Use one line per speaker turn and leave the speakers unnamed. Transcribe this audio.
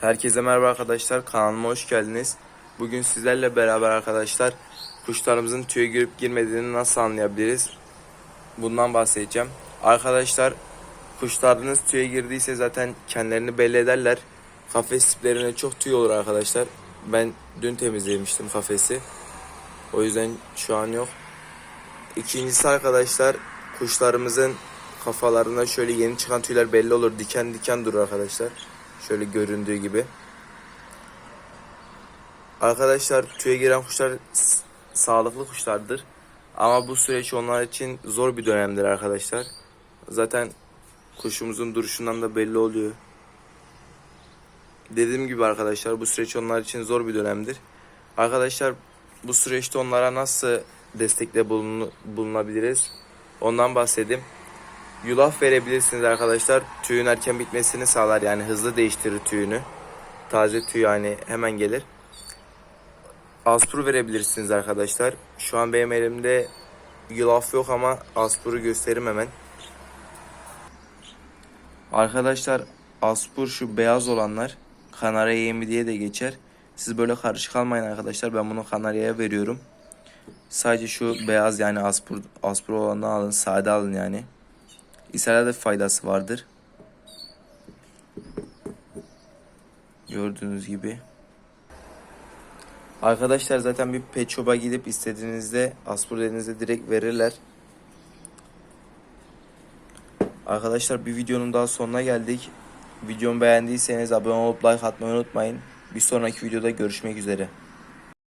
Herkese merhaba arkadaşlar. Kanalıma hoş geldiniz. Bugün sizlerle beraber arkadaşlar kuşlarımızın tüye girip girmediğini nasıl anlayabiliriz? Bundan bahsedeceğim. Arkadaşlar kuşlarınız tüye girdiyse zaten kendilerini belli ederler. Kafes tiplerine çok tüy olur arkadaşlar. Ben dün temizlemiştim kafesi. O yüzden şu an yok. İkincisi arkadaşlar kuşlarımızın kafalarında şöyle yeni çıkan tüyler belli olur. Diken diken durur arkadaşlar. Şöyle göründüğü gibi. Arkadaşlar tüye giren kuşlar sağlıklı kuşlardır. Ama bu süreç onlar için zor bir dönemdir arkadaşlar. Zaten kuşumuzun duruşundan da belli oluyor. Dediğim gibi arkadaşlar bu süreç onlar için zor bir dönemdir. Arkadaşlar bu süreçte onlara nasıl destekle bulunabiliriz? Ondan bahsedeyim. Yulaf verebilirsiniz arkadaşlar. Tüyün erken bitmesini sağlar yani hızlı değiştirir tüyünü. Taze tüy yani hemen gelir. Aspur verebilirsiniz arkadaşlar. Şu an benim elimde yulaf yok ama aspuru gösteririm hemen. Arkadaşlar aspur şu beyaz olanlar kanarya yemi diye de geçer. Siz böyle karışık almayın arkadaşlar. Ben bunu kanaryaya veriyorum. Sadece şu beyaz yani aspur, aspur olandan alın. Sade alın yani. İshale de faydası vardır. Gördüğünüz gibi. Arkadaşlar zaten bir pet shop'a gidip istediğinizde aspur dediğinizde direkt verirler. Arkadaşlar bir videonun daha sonuna geldik. Videomu beğendiyseniz abone olup like atmayı unutmayın. Bir sonraki videoda görüşmek üzere.